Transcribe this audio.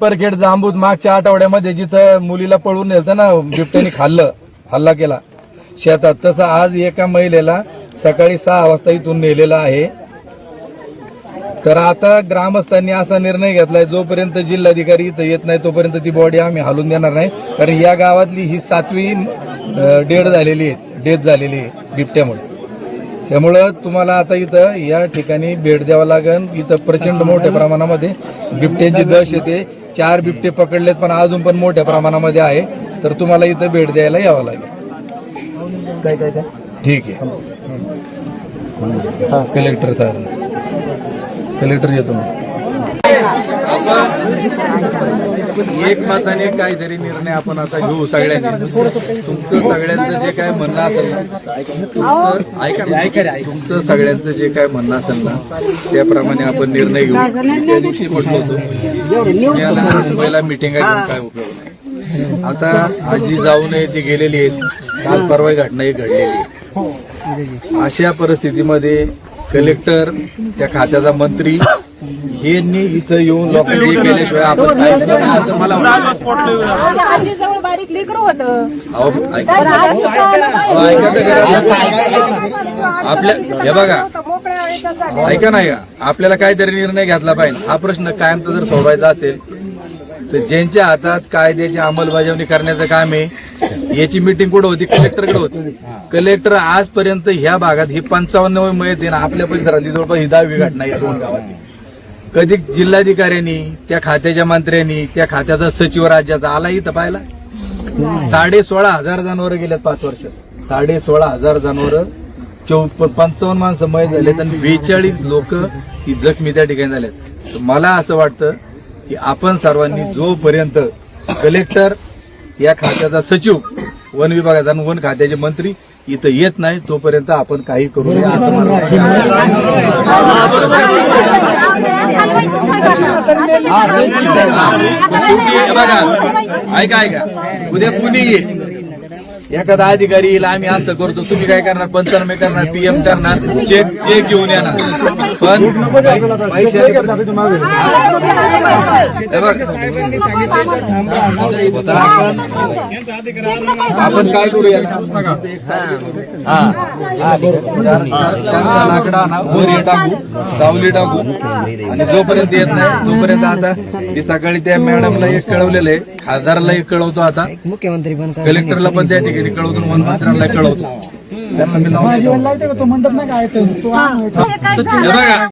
परखेड जांबूत मागच्या आठवड्यामध्ये जिथं मुलीला पळून नेलतं ना बिबट्याने खाल्लं हल्ला केला. शेतात तसं आज एका महिलेला सकाळी सहा वाजता इथून नेलेला आहे. तर आता ग्रामस्थांनी असा निर्णय घेतलाय जोपर्यंत जिल्हाधिकारी इथं येत नाही तोपर्यंत ती बॉडी आम्ही हालून देणार नाही. कारण या गावातली ही सातवी डेड झालेली आहे डेथ झालेली आहे बिबट्यामुळे. त्यामुळं तुम्हाला आता इथं या ठिकाणी भेट द्यावं लागेल. इथं प्रचंड मोठ्या प्रमाणामध्ये बिबट्यांची दश येते चार बिबटे पकडलेत पण अजून पण मोठ्या प्रमाणामध्ये आहे. तर तुम्हाला इथं भेट द्यायला यावं लागेल. काय काय काय? ठीक आहे. कलेक्टर साहेब. कलेक्टर येतो मग एक मताने काहीतरी निर्णय आपण आता घेऊ सगळ्यांनी. तुमचं सगळ्यांचं जे काय म्हणणं असेल ना तुमचं ऐका तुमचं सगळ्यांचं जे काय म्हणणं असेल ना त्याप्रमाणे आपण निर्णय घेऊ. त्या दिवशी म्हटलं होतो पुण्याला मुंबईला मिटिंग आहे काय उपयोग नाही. आता आजी जाऊ नये ती गेलेली आहेत. काल परवा घटना ही घडलेली आहे. अशा परिस्थितीमध्ये कलेक्टर त्या खात्याचा मंत्री यांनी इथं येऊन लोकांनी हे केल्याशिवाय आपण असं मला वाटतं. आजीजवळ बारीक लेकर होतं. अहो, ऐका. अहो, ऐका तर खरं. आपल्या हे बघा. ऐका नाही का आपल्याला काहीतरी निर्णय घेतला पाहिजे. हा प्रश्न कायमचा जर सोडवायचा असेल तर ज्यांच्या हातात कायद्याची अंमलबजावणी करण्याचं काम आहे याची मिटिंग कुठं होती? कलेक्टरकडे होती. कलेक्टर आजपर्यंत ह्या भागात ही पंचावन्न ना आपल्या परिसरातली जवळपास ही दहावी घटना या दोन गावातली. कधी जिल्हाधिकाऱ्यांनी त्या खात्याच्या मंत्र्यांनी त्या खात्याचा सचिव राज्याचा आला इथं पाहिला साडे सोळा हजार जनावर गेल्यात पाच वर्ष. साडे सोळा हजार जनावर चौ पंचावन्न माणसं मय झालेत आणि बेचाळीस लोक ही जखमी त्या ठिकाणी झाल्यात तर मला असं वाटतं की आपण सर्वांनी जोपर्यंत कलेक्टर या खात्याचा सचिव वन विभागाचा आणि वन खात्याचे मंत्री इथं येत नाही तोपर्यंत आपण काही करू नये असं मला बघा ऐका ऐका. उद्या कुणी येईल? एखादा अधिकारी येईल आम्ही असं करतो तुम्ही काय करणार? पंचनामे करणार पीएम करणार चेक चेक घेऊन येणार. पण आपण काय करूया? लाकडा हे टाकू सावली टाकू. आणि जोपर्यंत येत नाही तोपर्यंत आता सकाळी त्या मॅडमला एक कळवलेलं आहे. खासदाराला एक कळवतो आता. मुख्यमंत्री पण कलेक्टरला पण त्या ठिकाणी कळवतो आणि वनमंत्र्यांना कळवतो त्यांना मी लावून देतो. हे बघा